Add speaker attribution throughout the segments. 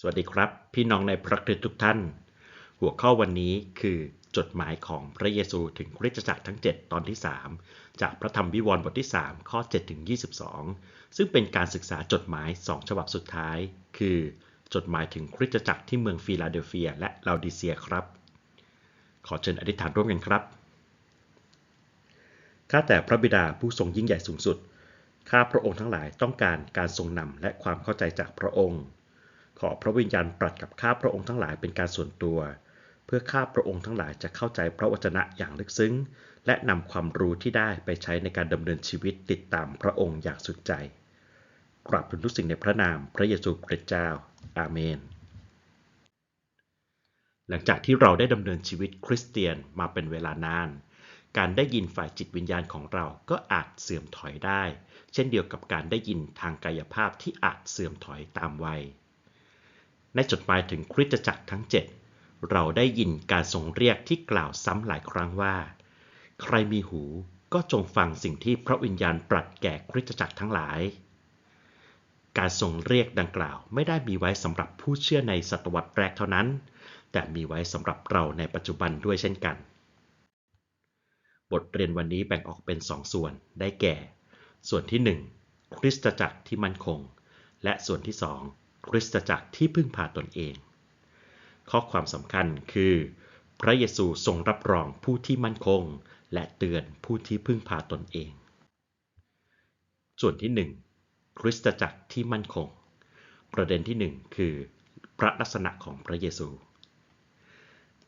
Speaker 1: สวัสดีครับ พี่น้องในพระคริสต์ทุกท่าน หัวข้อวันนี้คือจดหมายของพระเยซูถึงคริสตจักรทั้ง 7 ตอนที่ 3 จากพระธรรมวิวรณ์บทที่ 3 ข้อ7ถึง22 ซึ่งเป็นการศึกษาจดหมาย 2 ฉบับสุดท้าย คือ จดหมายถึงคริสตจักรที่เมืองฟิลาเดลเฟีย และลาดิเซียครับ ขอเชิญอธิษฐานร่วมกันครับข้าแต่พระบิดาผู้ทรงยิ่งใหญ่สูงสุดข้าพระองค์ทั้งหลายต้องการการทรงนำและความเข้าใจจากพระองค์ ขอพระวิญญาณปรัดกับข้าพระองค์ทั้งหลายเป็นการส่วนตัว เพื่อข้าพระองค์ทั้งหลายจะเข้าใจพระวจนะอย่างลึกซึ้ง และนำความรู้ที่ได้ไปใช้ในการดำเนินชีวิตติดตามพระองค์อย่างสุดใจกราบทูลทุกสิ่งในพระนามพระเยซูคริสต์เจ้า อาเมน หลังจากที่เราได้ดำเนินชีวิตคริสเตียนมาเป็นเวลานาน การได้ยินฝ่ายจิตวิญญาณของเราก็อาจเสื่อมถอยได้ เช่นเดียวกับการได้ยินทางกายภาพที่อาจเสื่อมถอยตามวัย ในจดหมายถึงคริสตจักรทั้ง 7 เราได้ยินการทรงเรียกที่กล่าวซ้ำหลายครั้งว่า ใครมีหูก็จงฟังสิ่งที่พระวิญญาณปรัดแก่คริสตจักรทั้งหลาย การทรงเรียกดังกล่าวไม่ได้มีไว้สำหรับผู้เชื่อในศตวรรษแรกเท่านั้น แต่มีไว้สำหรับเราในปัจจุบันด้วยเช่นกัน บทเรียนวันนี้แบ่งออกเป็นสองส่วนได้แก่ ส่วนที่ 1 คริสตจักรที่มั่นคง และส่วนที่ 2 คริสตจักรที่พึ่งพาตนเอง ข้อความสำคัญคือ พระเยซูทรงรับรองผู้ที่มั่นคง และเตือนผู้ที่พึ่งพาตนเอง ส่วนที่ 1 คริสตจักรที่มั่นคง ประเด็นที่ 1 คือ พระลักษณะของพระเยซู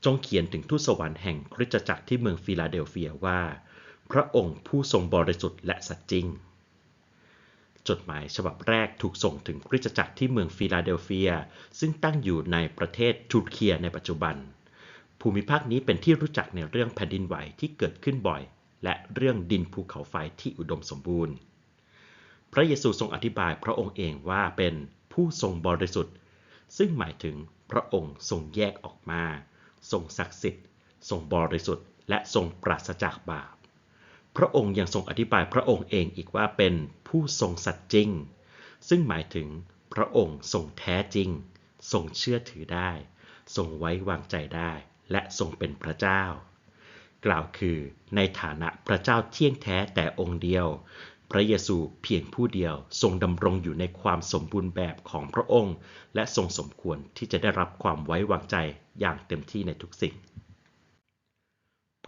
Speaker 1: จงเขียนถึงทูตสวรรค์แห่งคริสตจักรที่เมืองฟิลาเดลเฟียว่า พระองค์ผู้ทรงบริสุทธิ์และสัจจริง จดหมายฉบับแรกถูกส่งถึงคริสตจักรที่เมืองฟิลาเดลเฟีย ซึ่งตั้งอยู่ในประเทศทูรเคียในปัจจุบัน ภูมิภาคนี้เป็นที่รู้จักในเรื่องแผ่นดินไหวที่เกิดขึ้นบ่อย และเรื่องดินภูเขาไฟที่อุดมสมบูรณ์ พระเยซูทรงอธิบายพระองค์เองว่าเป็นผู้ทรงบริสุทธิ์ ซึ่งหมายถึงพระองค์ทรงแยกออกมา ทรงศักดิ์สิทธิ์ ทรงบริสุทธิ์ และทรงปราศจากบาป พระองค์ยังทรงอธิบายพระองค์เองอีกว่าเป็นผู้ทรงสัตย์จริง ซึ่งหมายถึงพระองค์ทรงแท้จริง ทรงเชื่อถือได้ ทรงไว้วางใจได้ และทรงเป็นพระเจ้า กล่าวคือในฐานะพระเจ้าเที่ยงแท้แต่องค์เดียว พระเยซูเพียงผู้เดียวทรงดำรงอยู่ในความสมบูรณ์แบบของพระองค์ และทรงสมควรที่จะได้รับความไว้วางใจอย่างเต็มที่ในทุกสิ่ง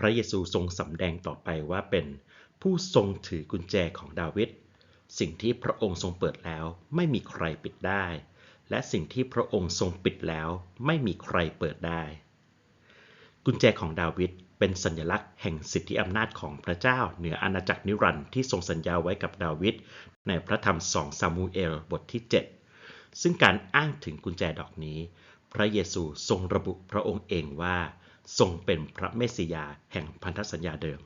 Speaker 1: พระเยซูทรงสำแดงต่อไปว่าเป็นผู้ทรงถือกุญแจของดาวิด สิ่งที่พระองค์ทรงเปิดแล้วไม่มีใครปิดได้ และสิ่งที่พระองค์ทรงปิดแล้วไม่มีใครเปิดได้ กุญแจของดาวิดเป็นสัญลักษณ์แห่งสิทธิอำนาจของพระเจ้าเหนืออาณาจักรนิรันดร์ที่ทรงสัญญาไว้กับดาวิดในพระธรรมสองซามูเอลบทที่ 7 ซึ่งการอ้างถึงกุญแจดอกนี้ พระเยซูทรงระบุพระองค์เองว่า ทรงเป็นพระเมสสิยาแห่งพันธสัญญาเดิม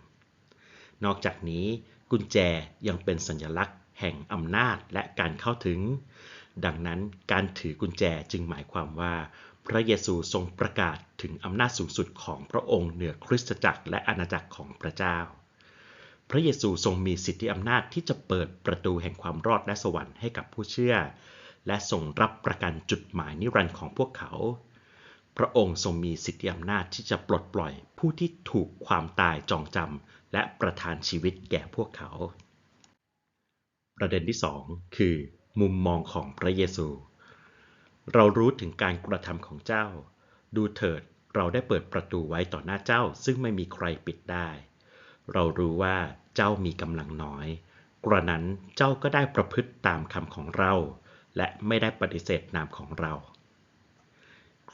Speaker 1: นอกจากนี้กุญแจยังเป็นสัญลักษณ์ แห่งอำนาจและการเข้าถึง ดังนั้นการถือกุญแจจึงหมายความว่า พระเยซูทรงประกาศถึงอำนาจสูงสุดของพระองค์เหนือคริสตจักรและอาณาจักรของพระเจ้า พระเยซูทรงมีสิทธิอำนาจที่จะเปิดประตูแห่งความรอดและสวรรค์ให้กับผู้เชื่อ และทรงรับประกันจุดหมายนิรันดร์ของพวกเขา พระองค์ทรงมีสิทธิอำนาจที่จะปลดปล่อยผู้ที่ถูกความตายจองจำและประทานชีวิตแก่พวกเขา ประเด็นที่สองคือ มุมมองของพระเยซู เรารู้ถึงการกระทำของเจ้า ดูเถิดเราได้เปิดประตูไว้ต่อหน้าเจ้าซึ่งไม่มีใครปิดได้ เรารู้ว่าเจ้ามีกำลังน้อย กระนั้นเจ้าก็ได้ประพฤติตามคำของเรา และไม่ได้ปฏิเสธนามของเรา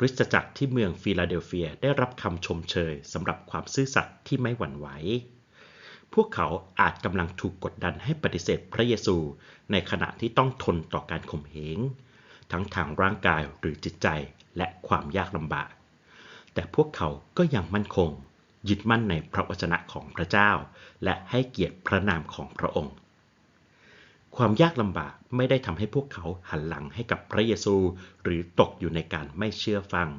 Speaker 1: ริสตจักรที่เมืองฟิลาเดลเฟียได้รับคำชมเชยสำหรับความซื่อสัตย์ที่ไม่หวั่นไหว พวกเขาอาจกำลังถูกกดดันให้ปฏิเสธพระเยซู ในขณะที่ต้องทนต่อการข่มเหงทั้งทางร่างกายหรือจิตใจและความยากลำบาก แต่พวกเขาก็ยังมั่นคงยึดมั่นในพระวจนะของพระเจ้า และให้เกียรติพระนามของพระองค์ ความยากลำบากไม่ได้ทำให้พวกเขาหันหลังให้กับพระเยซู หรือตกอยู่ในการไม่เชื่อฟัง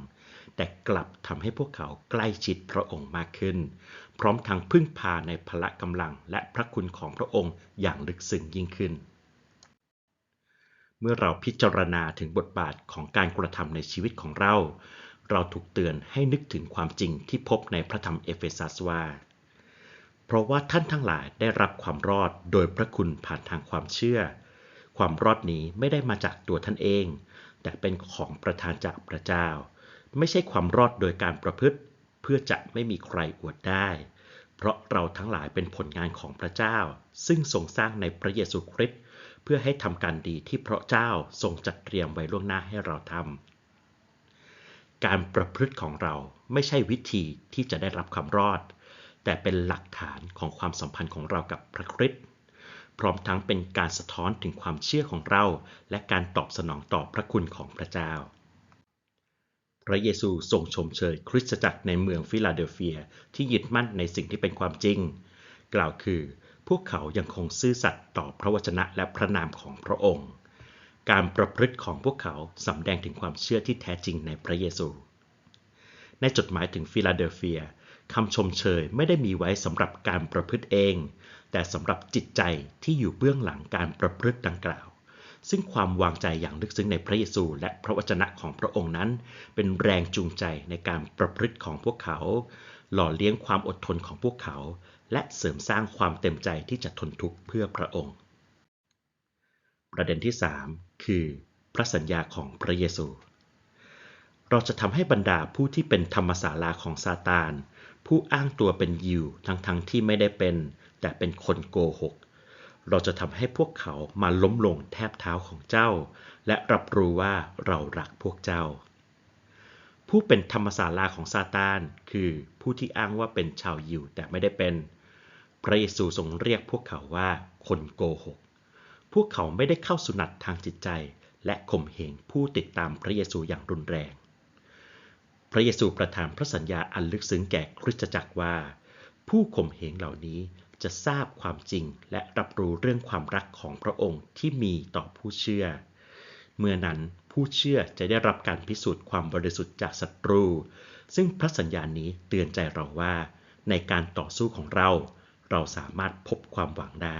Speaker 1: แต่กลับทำให้พวกเขาใกล้ชิดพระองค์มากขึ้น พร้อมทั้งพึ่งพาในพละกำลังและพระคุณของพระองค์อย่างลึกซึ้งยิ่งขึ้น เมื่อเราพิจารณาถึงบทบาทของการกระทำในชีวิตของเรา เราถูกเตือนให้นึกถึงความจริงที่พบในพระธรรมเอเฟซัสว่า เพราะว่าท่านทั้งหลายได้รับความรอดโดยพระคุณผ่านทางความเชื่อ ความรอดนี้ไม่ได้มาจากตัวท่านเอง แต่เป็นของประทานจากพระเจ้า ไม่ใช่ความรอดโดยการประพฤติ เพื่อจะไม่มีใครอวดได้ เพราะเราทั้งหลายเป็นผลงานของพระเจ้า ซึ่งทรงสร้างในพระเยซูคริสต์เพื่อให้ทำการดีที่พระเจ้าทรงจัดเตรียมไว้ล่วงหน้าให้เราทำการประพฤติของเราไม่ใช่วิธีที่จะได้รับความรอด แต่เป็นหลักฐานของความสัมพันธ์ของเรากับพระคริสต์พร้อมทั้งเป็นการสะท้อนถึงความเชื่อของเรา และการตอบสนองต่อพระคุณของพระเจ้า พระเยซูทรงชมเชยคริสตจักรในเมืองฟิลาเดลเฟียที่ยึดมั่นในสิ่งที่เป็นความจริง กล่าวคือ พวกเขายังคงซื่อสัตย์ต่อพระวจนะและพระนามของพระองค์ การประพฤติของพวกเขาสำแดงถึงความเชื่อที่แท้จริงในพระเยซู ในจดหมายถึงฟิลาเดลเฟีย คำชมเชยไม่ได้มีไว้สำหรับการประพฤติเอง แต่สำหรับจิตใจที่อยู่เบื้องหลังการประพฤติดังกล่าว ซึ่งความวางใจอย่างลึกซึ้งในพระเยซู และพระวจนะของพระองค์นั้น เป็นแรงจูงใจในการประพฤติของพวกเขา หล่อเลี้ยงความอดทนของพวกเขา และเสริมสร้างความเต็มใจที่จะทนทุกข์เพื่อพระองค์ ประเด็นที่ 3 คือ พระสัญญาของพระเยซูเราจะทำให้บรรดาผู้ที่เป็นธรรมศาลาของซาตาน ผู้อ้างตัวเป็นยิวทั้งๆทที่ไม่ได้เป็น แต่เป็นคนโกหก เราจะทำให้พวกเขามาล้มลงแทบเท้าของเจ้า และรับรู้ว่าเรารักพวกเจ้า ผู้เป็นธรรมศาลาของซาตานคือผู้ที่อ้างว่าเป็นชาวยิวแต่ไม่ได้เป็น พระเยซูทรงเรียกพวกเขาว่าคนโกหก พวกเขาไม่ได้เข้าสุนัตทางจิตใจ และข่มเหงผู้ติดตามพระเยซูอย่างรุนแรง พระเยซูประทานพระสัญญาอันลึกซึ้งแก่คริสตจักรว่า ผู้ข่มเหงเหล่านี้จะทราบความจริงและรับรู้เรื่องความรักของพระองค์ที่มีต่อผู้เชื่อ เมื่อนั้นผู้เชื่อจะได้รับการพิสูจน์ความบริสุทธิ์จากศัตรู ซึ่งพระสัญญานี้เตือนใจเราว่า ในการต่อสู้ของเรา เราสามารถพบความหวังได้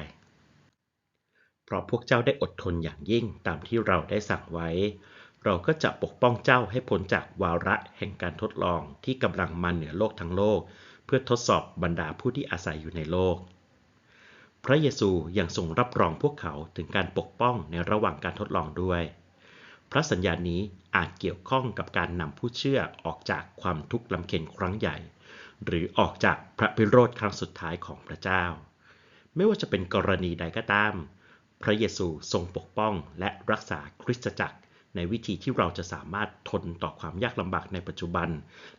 Speaker 1: เพราะพวกเจ้าได้อดทนอย่างยิ่งตามที่เราได้สั่งไว้ เราก็จะปกป้องเจ้าให้พ้นจากวาระแห่งการทดลองที่กำลังมาเหนือโลกทั้งโลก เพื่อทดสอบบรรดาผู้ที่อาศัยอยู่ในโลก พระเยซูยังทรงรับรองพวกเขาถึงการปกป้องในระหว่างการทดลองด้วย พระสัญญานี้อาจเกี่ยวข้องกับการนำผู้เชื่อออกจากความทุกข์ลำเค็ญครั้งใหญ่ หรือออกจากพระพิโรธครั้งสุดท้ายของพระเจ้า ไม่ว่าจะเป็นกรณีใดก็ตาม พระเยซูทรงปกป้องและรักษาคริสตจักร ในวิธีที่เราจะสามารถทนต่อความยากลำบากในปัจจุบัน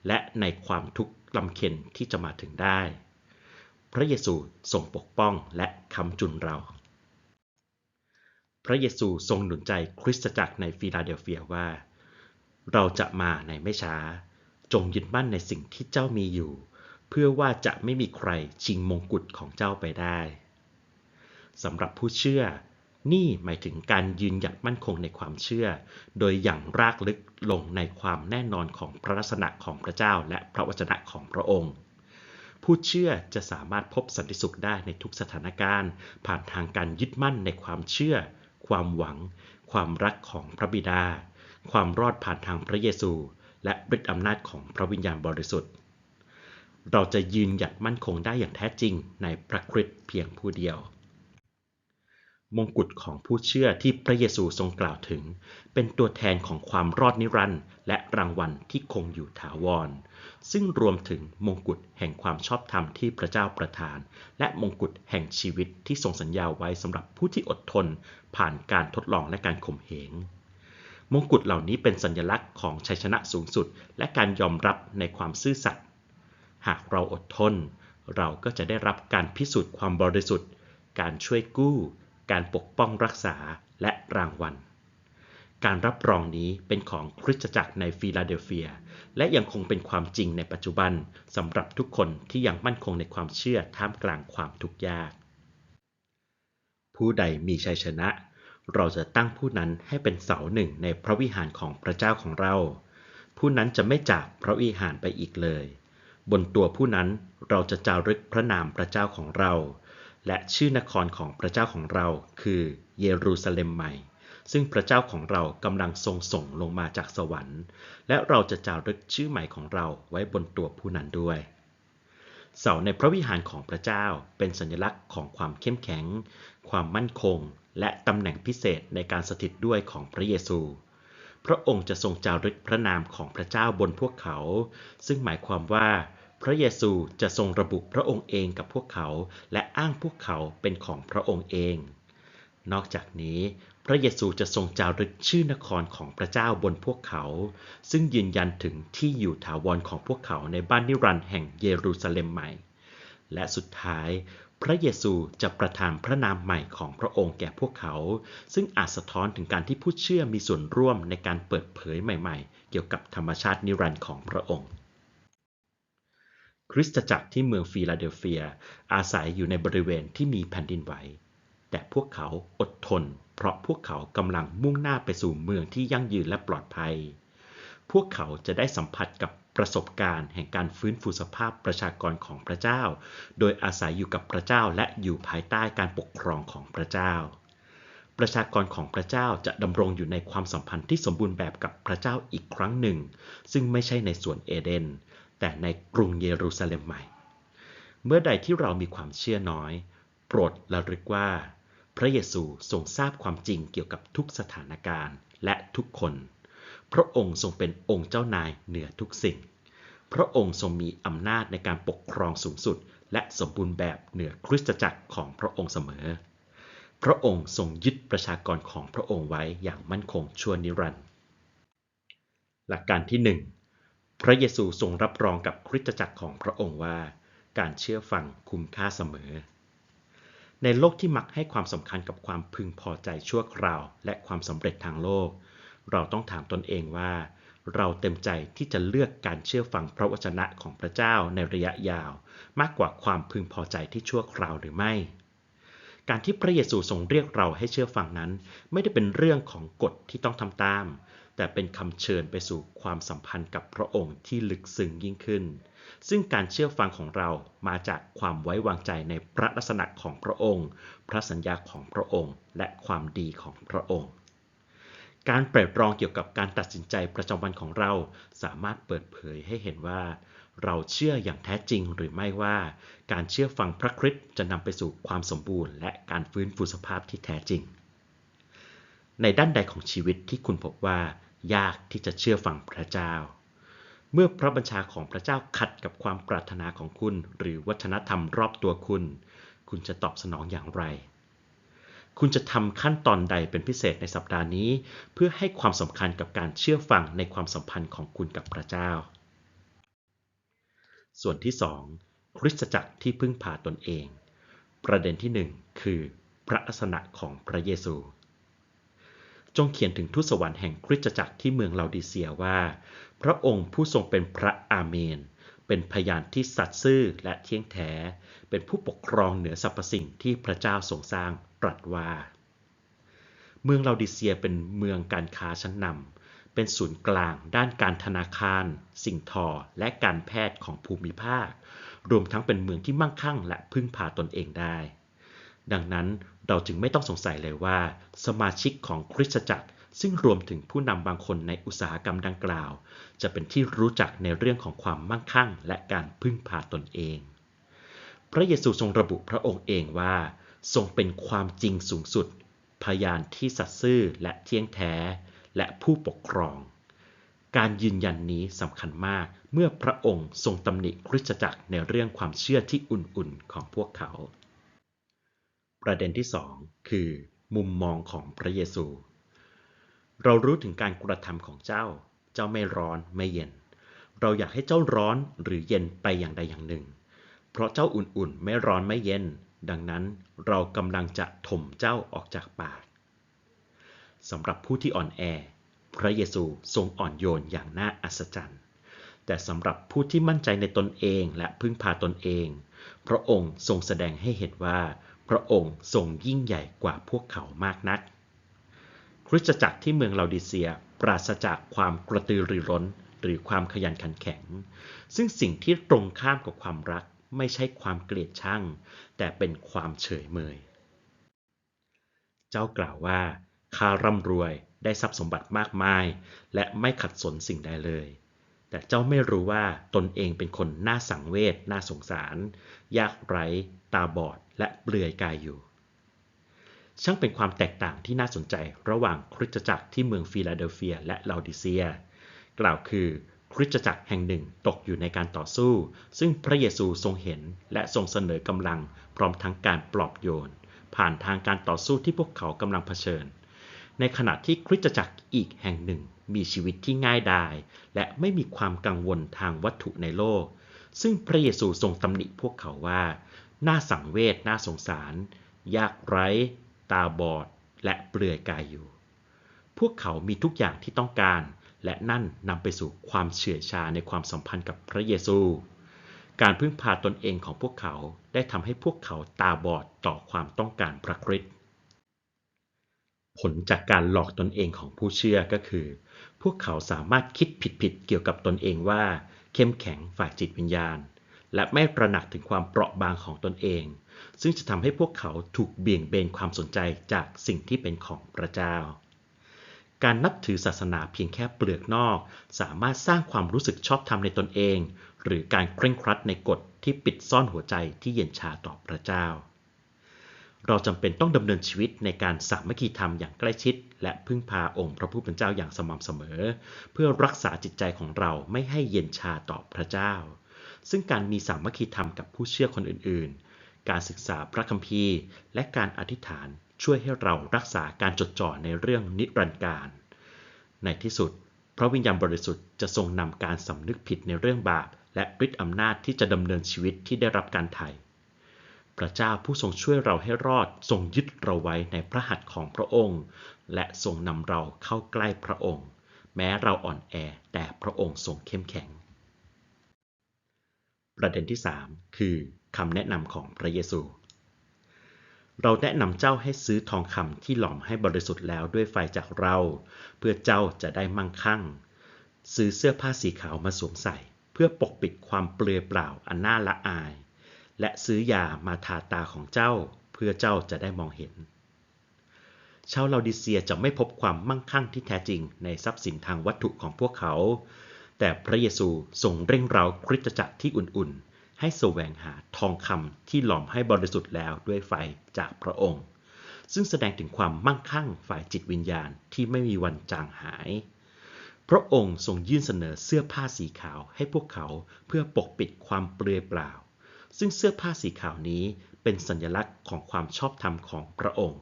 Speaker 1: และในความทุกข์ลำเค็ญที่จะมาถึงได้ พระเยซูทรงปกป้องและคำจุนเรา พระเยซูทรงหนุนใจคริสตจักรในฟิลาเดลเฟียว่า เราจะมาในไม่ช้า จงยึดมั่นในสิ่งที่เจ้ามีอยู่ เพื่อว่าจะไม่มีใครชิงมงกุฎของเจ้าไปได้สำหรับผู้เชื่อ นี่หมายถึงการยืนหยัดมั่นคงในความเชื่อ โดยอย่างรากลึกลงในความแน่นอนของพระลักษณะของพระเจ้าและพระวจนะของพระองค์ ผู้เชื่อจะสามารถพบสันติสุขได้ในทุกสถานการณ์ ผ่านทางการยึดมั่นในความเชื่อ ความหวัง ความรักของพระบิดา ความรอดผ่านทางพระเยซู และฤทธิอำนาจของพระวิญญาณบริสุทธิ์ เราจะยืนหยัดมั่นคงได้อย่างแท้จริงในพระคริสต์เพียงผู้เดียว มงกุฎของผู้เชื่อที่พระเยซูทรงกล่าวถึง เป็นตัวแทนของความรอดนิรันดร์และรางวัลที่คงอยู่ถาวร ซึ่งรวมถึงมงกุฎแห่งความชอบธรรมที่พระเจ้าประทาน และมงกุฎแห่งชีวิตที่ทรงสัญญาไว้สำหรับผู้ที่อดทน ผ่านการทดลองและการข่มเหงมงกุฎเหล่านี้เป็นสัญลักษณ์ของชัยชนะสูงสุด และการยอมรับในความซื่อสัตย์หากเราอดทน เราก็จะได้รับการพิสูจน์ความบริสุทธิ์ การช่วยกู้ การปกป้องรักษาและรางวัล การรับรองนี้เป็นของคริสตจักรในฟิลาเดลเฟีย และยังคงเป็นความจริงในปัจจุบันสำหรับทุกคนที่ยังมั่นคงในความเชื่อท่ามกลางความทุกข์ยาก ผู้ใดมีชัยชนะ เราจะตั้งผู้นั้นให้เป็นเสาหนึ่งในพระวิหารของพระเจ้าของเรา ผู้นั้นจะไม่จากพระวิหารไปอีกเลย บนตัวผู้นั้นเราจะจารึกพระนามพระเจ้าของเรา และชื่อนครของพระเจ้าของเราคือเยรูซาเล็มใหม่ ซึ่งพระเจ้าของเรากำลังทรงส่งลงมาจากสวรรค์ และเราจะจารึกชื่อใหม่ของเราไว้บนตัวผู้นั้นด้วย เสาในพระวิหารของพระเจ้าเป็นสัญลักษณ์ของความเข้มแข็ง ความมั่นคง และตำแหน่งพิเศษในการสถิตด้วยของพระเยซู พระองค์จะทรงจารึกพระนามของพระเจ้าบนพวกเขา ซึ่งหมายความว่า พระเยซูจะทรงระบุพระองค์เองกับพวกเขา และอ้างพวกเขาเป็นของพระองค์เอง นอกจากนี้ พระเยซูจะทรงจารึกชื่อนครของพระเจ้าบนพวกเขา ซึ่งยืนยันถึงที่อยู่ถาวรของพวกเขาในบ้านนิรันดร์แห่งเยรูซาเล็มใหม่ และสุดท้าย พระเยซูจะประทานพระนามใหม่ของพระองค์แก่พวกเขา ซึ่งอาจสะท้อนถึงการที่ผู้เชื่อมีส่วนร่วมในการเปิดเผยใหม่ ๆ เกี่ยวกับธรรมชาตินิรันดร์ของพระองค์ คริสตจักรที่เมืองฟิลาเดลเฟีย อาศัยอยู่ในบริเวณที่มีแผ่นดินไหว แต่พวกเขาอดทน เพราะพวกเขากำลังมุ่งหน้าไปสู่เมืองที่ยั่งยืนและปลอดภัย พวกเขาจะได้สัมผัสกับประสบการณ์แห่งการฟื้นฟูสภาพประชากรของพระเจ้า โดยอาศัยอยู่กับพระเจ้าและอยู่ภายใต้การปกครองของพระเจ้า ประชากรของพระเจ้าจะดำรงอยู่ในความสัมพันธ์ที่สมบูรณ์แบบกับพระเจ้าอีกครั้งหนึ่ง ซึ่งไม่ใช่ในสวนเอเดน แต่ในกรุงเยรูซาเล็มใหม่ เมื่อใดที่เรามีความเชื่อน้อย โปรดระลึกว่า พระเยซูทรงทราบความจริงเกี่ยวกับทุกสถานการณ์และทุกคน พระองค์ทรงเป็นองค์เจ้านายเหนือทุกสิ่ง พระองค์ทรงมีอำนาจในการปกครองสูงสุด และสมบูรณ์แบบเหนือคริสตจักรของพระองค์เสมอ พระองค์ทรงยึดประชากรของพระองค์ไว้อย่างมั่นคงชั่วนิรันดร์หลักการที่หนึ่ง พระเยซูทรงรับรองกับคริสตจักรของพระองค์ว่า การเชื่อฟังคุ้มค่าเสมอ ในโลกที่มักให้ความสำคัญกับความพึงพอใจชั่วคราว และความสำเร็จทางโลก เราต้องถามตนเองว่า เราเต็มใจที่จะเลือกการเชื่อฟังพระวจนะของพระเจ้าในระยะยาว มากกว่าความพึงพอใจที่ชั่วคราวหรือไม่การที่พระเยซูทรงเรียกเราให้เชื่อฟังนั้น ไม่ได้เป็นเรื่องของกฎที่ต้องทำตาม แต่เป็นคำเชิญไปสู่ความสัมพันธ์กับพระองค์ที่ลึกซึ้งยิ่งขึ้น ซึ่งการเชื่อฟังของเรามาจากความไว้วางใจในพระลักษณะของพระองค์ พระสัญญาของพระองค์ และความดีของพระองค์ การเปรตรองเกี่ยวกับการตัดสินใจประจำวันของเรา สามารถเปิดเผยให้เห็นว่า เราเชื่ออย่างแท้จริงหรือไม่ว่า การเชื่อฟังพระคริสต์จะนำไปสู่ความสมบูรณ์ และการฟื้นฟูสภาพที่แท้จริงในด้านใดของชีวิตที่คุณพบว่า ยากที่จะเชื่อฟังพระเจ้า เมื่อพระบัญชาของพระเจ้าขัดกับความปรารถนาของคุณ หรือวัฒนธรรมรอบตัวคุณ คุณจะตอบสนองอย่างไร คุณจะทำขั้นตอนใดเป็นพิเศษในสัปดาห์นี้ เพื่อให้ความสำคัญกับการเชื่อฟังในความสัมพันธ์ของคุณกับพระเจ้า ส่วนที่ 2 คริสตจักรที่พึ่งพาตนเอง ประเด็นที่ 1 คือพระลักษณะของพระเยซู จงเขียนถึงทูตสวรรค์แห่งคริสตจักรที่เมืองลาดิเซียว่า พระองค์ผู้ทรงเป็นพระอาเมน เป็นพยานที่สัตย์ซื่อและเที่ยงแท้ เป็นผู้ปกครองเหนือสรรพสิ่งที่พระเจ้าทรงสร้างตรัสว่า เมืองลาดิเซียเป็นเมืองการค้าชั้นนำเป็นศูนย์กลางด้านการธนาคาร สิ่งทอและการแพทย์ของภูมิภาค รวมทั้งเป็นเมืองที่มั่งคั่งและพึ่งพาตนเองได้ ดังนั้นเราจึงไม่ต้องสงสัยเลยว่า สมาชิกของคริสตจักร ซึ่งรวมถึงผู้นำบางคนในอุตสาหกรรมดังกล่าว จะเป็นที่รู้จักในเรื่องของความมั่งคั่ง และการพึ่งพาตนเอง พระเยซูทรงระบุพระองค์เองว่า ทรงเป็นความจริงสูงสุด พยานที่สัตย์ซื่อและเที่ยงแท้ และผู้ปกครอง การยืนยันนี้สำคัญมากเมื่อพระองค์ทรงตำหนิคริสตจักรในเรื่องความเชื่อที่อุ่นๆของพวกเขา ประเด็นที่ 2 คือ มุมมองของพระเยซู เรารู้ถึงการกระทำของเจ้า เจ้าไม่ร้อนไม่เย็น เราอยากให้เจ้าร้อนหรือเย็นไปอย่างใดอย่างหนึ่ง เพราะเจ้าอุ่นๆ ไม่ร้อนไม่เย็น ดังนั้นเรากำลังจะถมเจ้าออกจากปากสำหรับผู้ที่อ่อนแอ พระเยซูทรงอ่อนโยนอย่างน่าอัศจรรย์ แต่สำหรับผู้ที่มั่นใจในตนเองและพึ่งพาตนเอง พระองค์ทรงแสดงให้เห็นว่า พระองค์ทรงยิ่งใหญ่กว่าพวกเขามากนัก คริสตจักรที่เมืองลาดิเซียปราศจากความกระตือรือร้นหรือความขยันขันแข็ง ซึ่งสิ่งที่ตรงข้ามกับความรักไม่ใช่ความเกลียดชังแต่เป็นความเฉยเมย เจ้ากล่าวว่าข้าร่ำรวยได้ทรัพย์สมบัติมากมาย และไม่ขัดสนสิ่งใดเลย แต่เจ้าไม่รู้ว่าตนเองเป็นคนน่าสังเวชน่าสงสาร ยากไร้ ตาบอด และเปลือยกายอยู่ ช่างเป็นความแตกต่างที่น่าสนใจระหว่างคริสตจักรที่เมืองฟิลาเดลเฟียและลาดิเซีย กล่าวคือคริสตจักรแห่งหนึ่งตกอยู่ในการต่อสู้ ซึ่งพระเยซูทรงเห็นและทรงเสนอกำลังพร้อมทั้งการปลอบโยน ผ่านทางการต่อสู้ที่พวกเขากำลังเผชิญ ในขณะที่คริสตจักรอีกแห่งหนึ่งมีชีวิตที่ง่ายดาย และไม่มีความกังวลทางวัตถุในโลก ซึ่งพระเยซูทรงตำหนิพวกเขาว่า น่าสังเวชน่าสงสาร ยากไร้ ตาบอด และเปลือยกายอยู่ พวกเขามีทุกอย่างที่ต้องการ และนั่นนำไปสู่ความเฉื่อยชาในความสัมพันธ์กับพระเยซู การพึ่งพาตนเองของพวกเขาได้ทำให้พวกเขาตาบอดต่อความต้องการพระคริสต์ผลจากการหลอกตนเองของผู้เชื่อก็คือ พวกเขาสามารถคิดผิดๆเกี่ยวกับตนเองว่า เข้มแข็งฝ่ายจิตวิญญาณ และไม่ตระหนักถึงความเปราะบางของตนเอง ซึ่งจะทำให้พวกเขาถูกเบี่ยงเบนความสนใจจากสิ่งที่เป็นของพระเจ้า การนับถือศาสนาเพียงแค่เปลือกนอก สามารถสร้างความรู้สึกชอบธรรมในตนเอง หรือการเคร่งครัดในกฎที่ปิดซ่อนหัวใจที่เย็นชาต่อพระเจ้า เราจำเป็นต้องดำเนินชีวิตในการสามัคคีธรรมอย่างใกล้ชิด และพึ่งพาองค์พระผู้เป็นเจ้าอย่างสม่ำเสมอ เพื่อรักษาจิตใจของเราไม่ให้เย็นชาต่อพระเจ้า ซึ่งการมีสามัคคีธรรมกับผู้เชื่อคนอื่นๆ การศึกษาพระคัมภีร์ และการอธิษฐานช่วยให้เรารักษาการจดจ่อในเรื่องนิรันดร์การ ในที่สุด พระวิญญาณบริสุทธิ์จะทรงนำการสำนึกผิดในเรื่องบาป และฤทธิอำนาจที่จะดำเนินชีวิตที่ได้รับการไถ่พระเจ้าผู้ทรงช่วยเราให้รอดทรงยึดเราไว้ในพระหัตถ์ของพระองค์ และทรงนำเราเข้าใกล้พระองค์ แม้เราอ่อนแอแต่พระองค์ทรงเข้มแข็ง ประเด็นที่ 3 คือคำแนะนำของพระเยซู เราแนะนำเจ้าให้ซื้อทองคำที่หลอมให้บริสุทธิ์แล้วด้วยไฟจากเรา เพื่อเจ้าจะได้มั่งคั่ง ซื้อเสื้อผ้าสีขาวมาสวมใส่ เพื่อปกปิดความเปลือยเปล่าอันน่าละอาย และซื้อยามาทาตาของเจ้า เพื่อเจ้าจะได้มองเห็นชาวลาดิเซียจะไม่พบความมั่งคั่งที่แท้จริงในทรัพย์สินทางวัตถุของพวกเขา แต่พระเยซูทรงเร่งเร้าคริสตจักรที่อุ่นๆ ให้แสวงหาทองคำที่หลอมให้บริสุทธิ์แล้วด้วยไฟจากพระองค์ ซึ่งแสดงถึงความมั่งคั่งฝ่ายจิตวิญญาณที่ไม่มีวันจางหาย พระองค์ทรงยื่นเสนอเสื้อผ้าสีขาวให้พวกเขาเพื่อปกปิดความเปลือยเปล่า ซึ่งเสื้อผ้าสีขาวนี้เป็นสัญลักษณ์ของความชอบธรรมของพระองค์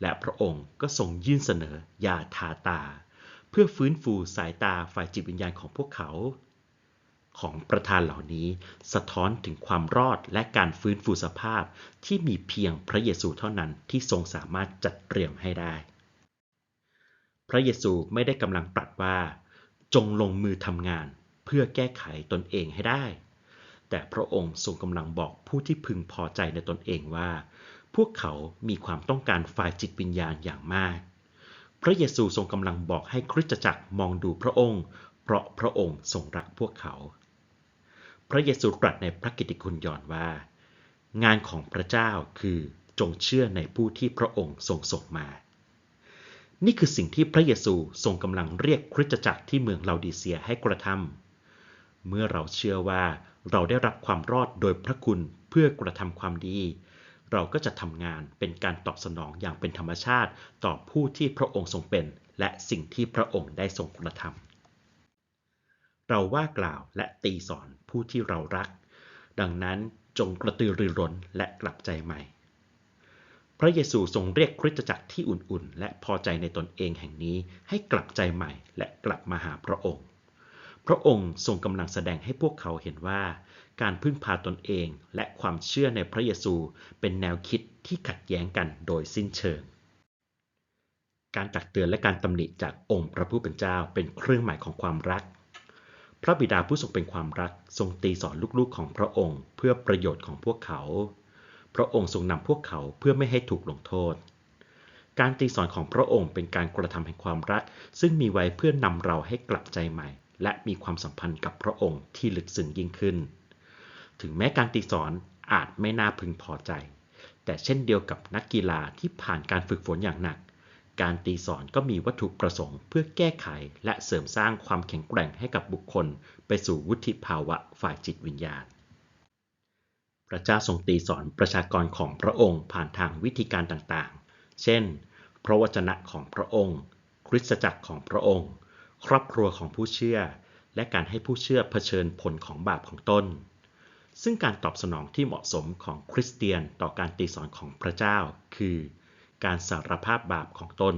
Speaker 1: และพระองค์ก็ทรงยื่นเสนอยาทาตา เพื่อฟื้นฟูสายตาฝ่ายจิตวิญญาณของพวกเขา ของประธานเหล่านี้สะท้อนถึงความรอดและการฟื้นฟูสภาพที่มีเพียงพระเยซูเท่านั้นที่ทรงสามารถจัดเตรียมให้ได้ พระเยซูไม่ได้กำลังตรัสว่า จงลงมือทำงานเพื่อแก้ไขตนเองให้ได้ แต่พระองค์ทรงกำลังบอกผู้ที่พึงพอใจในตนเองว่า พวกเขามีความต้องการฝ่ายจิตวิญญาณอย่างมาก พระเยซูทรงกำลังบอกให้คริสตจักรมองดูพระองค์ เพราะพระองค์ทรงรักพวกเขา พระเยซูตรัสในพระกิตติคุณยอห์นว่า งานของพระเจ้าคือจงเชื่อในผู้ที่พระองค์ทรงส่งมา นี่คือสิ่งที่พระเยซูทรงกำลังเรียกคริสตจักรที่เมืองลาดิเซียให้กระทำเมื่อเราเชื่อว่าเราได้รับความรอดโดยพระคุณเพื่อกระทำความดี เราก็จะทำงานเป็นการตอบสนองอย่างเป็นธรรมชาติ ต่อผู้ที่พระองค์ทรงเป็น และสิ่งที่พระองค์ได้ทรงกระทำเราว่ากล่าวและตีสอนผู้ที่เรารัก ดังนั้นจงกระตือรือร้นและกลับใจใหม่ พระเยซูทรงเรียกคริสตจักรที่อุ่นๆ และพอใจในตนเองแห่งนี้ให้กลับใจใหม่และกลับมาหาพระองค์ พระองค์ทรงกำลังแสดงให้พวกเขาเห็นว่า การพึ่งพาตนเอง และความเชื่อในพระเยซูเป็นแนวคิดที่ขัดแย้งกันโดยสิ้นเชิง การตักเตือนและการตำหนิจากองค์พระผู้เป็นเจ้าเป็นเครื่องหมายของความรัก พระบิดาผู้ทรงเป็นความรักทรงตีสอนลูกๆของพระองค์ เพื่อประโยชน์ของพวกเขา พระองค์ทรงนำพวกเขาเพื่อไม่ให้ถูกลงโทษการตีสอนของพระองค์เป็นการกระทำแห่งความรัก ซึ่งมีไว้เพื่อนำเราให้กลับใจใหม่ และมีความสัมพันธ์กับพระองค์ที่ลึกซึ้งยิ่งขึ้น ถึงแม้การตีสอนอาจไม่น่าพึงพอใจ แต่เช่นเดียวกับนักกีฬาที่ผ่านการฝึกฝนอย่างหนัก การตีสอนก็มีวัตถุประสงค์เพื่อแก้ไขและเสริมสร้างความแข็งแกร่งให้กับบุคคล ไปสู่วุฒิภาวะฝ่ายจิตวิญญาณ พระเจ้าทรงตีสอนประชากรของพระองค์ผ่านทางวิธีการต่างๆ เช่น พระวจนะของพระองค์ คริสตจักรของพระองค์ ครอบครัวของผู้เชื่อ และการให้ผู้เชื่อเผชิญผลของบาปของตน ซึ่งการตอบสนองที่เหมาะสมของคริสเตียนต่อการตีสอนของพระเจ้า คือ การสารภาพบาปของตน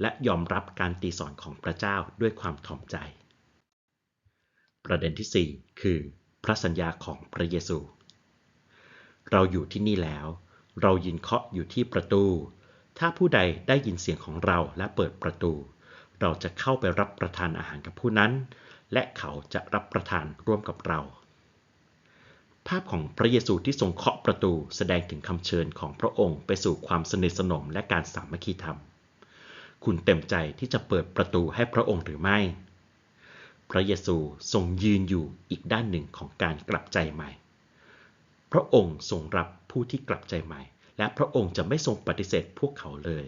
Speaker 1: และยอมรับการตีสอนของพระเจ้าด้วยความถ่อมใจ ประเด็นที่ 4 คือ พระสัญญาของพระเยซู เราอยู่ที่นี่แล้ว เรายินเคาะอยู่ที่ประตู ถ้าผู้ใดได้ยินเสียงของเราและเปิดประตู เราจะเข้าไปรับประทานอาหารกับผู้นั้น และเขาจะรับประทานร่วมกับเรา ภาพของพระเยซูที่ทรงเคาะประตูแสดงถึงคำเชิญของพระองค์ไปสู่ความสนิทสนมและการสามัคคีธรรม คุณเต็มใจที่จะเปิดประตูให้พระองค์หรือไม่ พระเยซูทรงยืนอยู่อีกด้านหนึ่งของการกลับใจใหม่ พระองค์ทรงรับผู้ที่กลับใจใหม่ และพระองค์จะไม่ทรงปฏิเสธพวกเขาเลย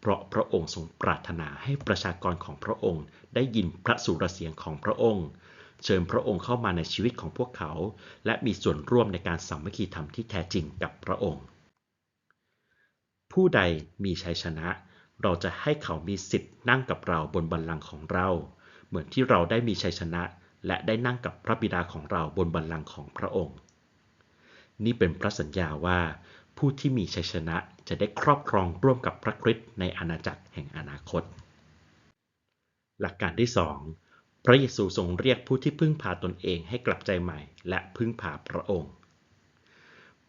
Speaker 1: เพราะพระองค์ทรงปรารถนาให้ประชากรของพระองค์ได้ยินพระสุรเสียงของพระองค์ เชิญพระองค์เข้ามาในชีวิตของพวกเขา และมีส่วนร่วมในการสามัคคีธรรมที่แท้จริงกับพระองค์ ผู้ใดมีชัยชนะ เราจะให้เขามีสิทธิ์นั่งกับเราบนบัลลังก์ของเรา เหมือนที่เราได้มีชัยชนะ และได้นั่งกับพระบิดาของเราบนบัลลังก์ของพระองค์ นี่เป็นพระสัญญาว่า ผู้ที่มีชัยชนะจะได้ครอบครองร่วมกับพระคริสต์ในอาณาจักรแห่งอนาคต หลักการที่ 2 พระเยซูทรงเรียกผู้ที่พึ่งพาตนเองให้กลับใจใหม่ และพึ่งพาพระองค์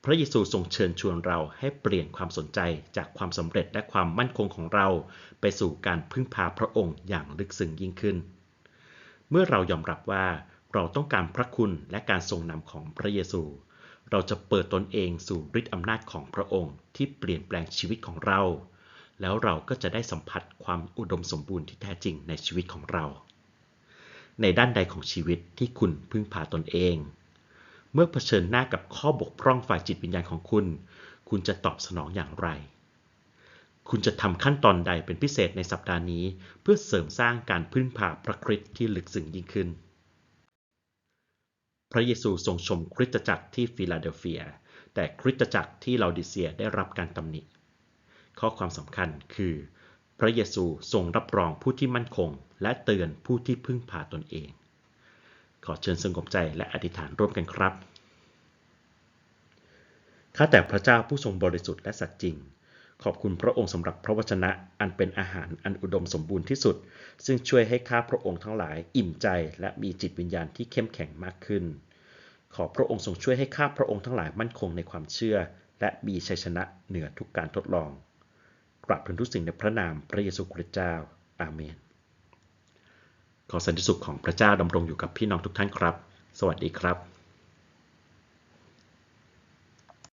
Speaker 1: พระเยซูทรงเชิญชวนเราให้เปลี่ยนความสนใจจากความสำเร็จและความมั่นคงของเรา ไปสู่การพึ่งพาพระองค์อย่างลึกซึ้งยิ่งขึ้น เมื่อเรายอมรับว่าเราต้องการพระคุณและการทรงนำของพระเยซู เราจะเปิดตนเองสู่ฤทธิอำนาจของพระองค์ที่เปลี่ยนแปลงชีวิตของเรา แล้วเราก็จะได้สัมผัสความอุดมสมบูรณ์ที่แท้จริงในชีวิตของเรา ในด้านใดของชีวิตที่คุณพึ่งพาตนเอง เมื่อเผชิญหน้ากับข้อบกพร่องฝ่ายจิตวิญญาณของคุณ คุณจะตอบสนองอย่างไร คุณจะทำขั้นตอนใดเป็นพิเศษในสัปดาห์นี้ เพื่อเสริมสร้างการพึ่งพาพระคริสต์ที่ลึกซึ้งยิ่งขึ้น พระเยซูทรงชมคริสตจักรที่ฟิลาเดลเฟีย แต่คริสตจักรที่ลาดิเซียได้รับการตำหนิ ข้อความสำคัญคือ พระเยซูทรงรับรองผู้ที่มั่นคง และเตือนผู้ที่พึ่งพาตนเอง ขอเชิญสงบใจและอธิษฐานร่วมกันครับ ข้าแต่พระเจ้าผู้ทรงบริสุทธิ์และสัตย์จริง ขอบคุณพระองค์สำหรับพระวจนะอันเป็นอาหารอันอุดมสมบูรณ์ที่สุด ซึ่งช่วยให้ข้าพระองค์ทั้งหลายอิ่มใจ และมีจิตวิญญาณที่เข้มแข็งมากขึ้น ขอพระองค์ทรงช่วยให้ข้าพระองค์ทั้งหลายมั่นคงในความเชื่อ และมีชัยชนะเหนือทุกการทดลอง กราบพึงทุกสิ่งในพระนามพระเยซูคริสต์เจ้า อาเมน ขอสันติสุขของพระเจ้าดำรงอยู่กับพี่น้องทุกท่านครับ สวัสดีครับ